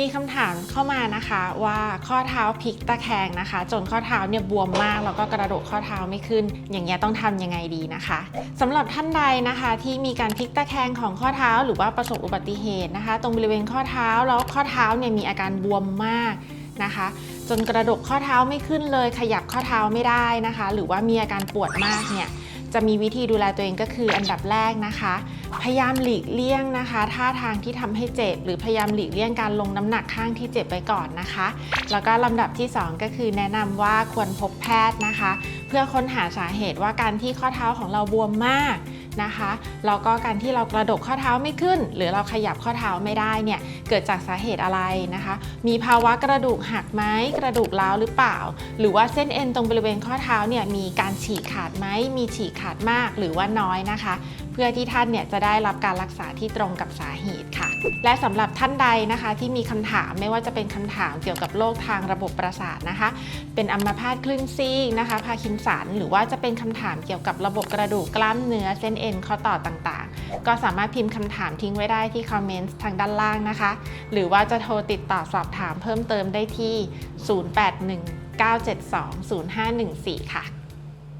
มีคำถามเข้ามานะคะว่าข้อเท้าพลิกตะแคงนะคะ จนข้อเท้าเนี่ยบวมมากแล้วก็กระดูกข้อเท้าไม่ขึ้น อย่างเงี้ยต้องทำยังไงดีนะคะสำหรับท่านใดนะคะที่มีการพลิกตะแคงของข้อเท้าหรือว่าประสบอุบัติเหตุนะคะ ตรงบริเวณข้อเท้าแล้วข้อเท้าเนี่ยมีอาการบวมมากนะคะ จนกระดกข้อเท้าไม่ขึ้นเลย ขยับข้อเท้าไม่ได้นะคะ หรือว่ามีอาการปวดมากเนี่ย จะมีวิธีดูแลตัวเองก็คืออันดับแรกนะคะ พยายามหลีกเลี่ยงนะคะท่าทางที่ทำให้เจ็บ หรือพยายามหลีกเลี่ยงการลงน้ำหนักข้างที่เจ็บไปก่อนนะคะ แล้วก็ลำดับที่ 2 ก็คือแนะนำว่าควรพบแพทย์นะคะ เพื่อค้นหาสาเหตุว่าการที่ข้อเท้าของเราบวมมาก นะคะแล้วก็การที่เรากระดกข้อเท้าไม่ขึ้น หรือเราขยับข้อเท้าไม่ได้เนี่ยเกิดจากสาเหตุอะไรนะคะ มีภาวะกระดูกหักไหมกระดูกร้าวหรือเปล่า หรือว่าเส้นเอ็นตรงบริเวณข้อเท้าเนี่ยมีการฉีกขาดไหมมีฉีกขาดมากหรือว่าน้อยนะคะ เพื่อที่ท่านเนี่ยจะได้รับการรักษาที่ตรงกับสาเหตุค่ะ และสำหรับท่านใดนะคะที่มีคำถามไม่ว่าจะเป็นคำถามเกี่ยวกับโรคทางระบบประสาทนะคะ เป็นอัมพาตคลื่นซีกนะคะพาคินสันหรือว่าจะเป็นคำถามเกี่ยวกับระบบกระดูกกล้ามเนื้อเส้นเอ็นข้อต่อต่างๆ ก็สามารถพิมพ์คำถามทิ้งไว้ได้ที่คอมเมนต์ทางด้านล่างนะคะ หรือว่าจะโทรติดต่อสอบถามเพิ่มเติมได้ที่ 081 972 0514 ค่ะ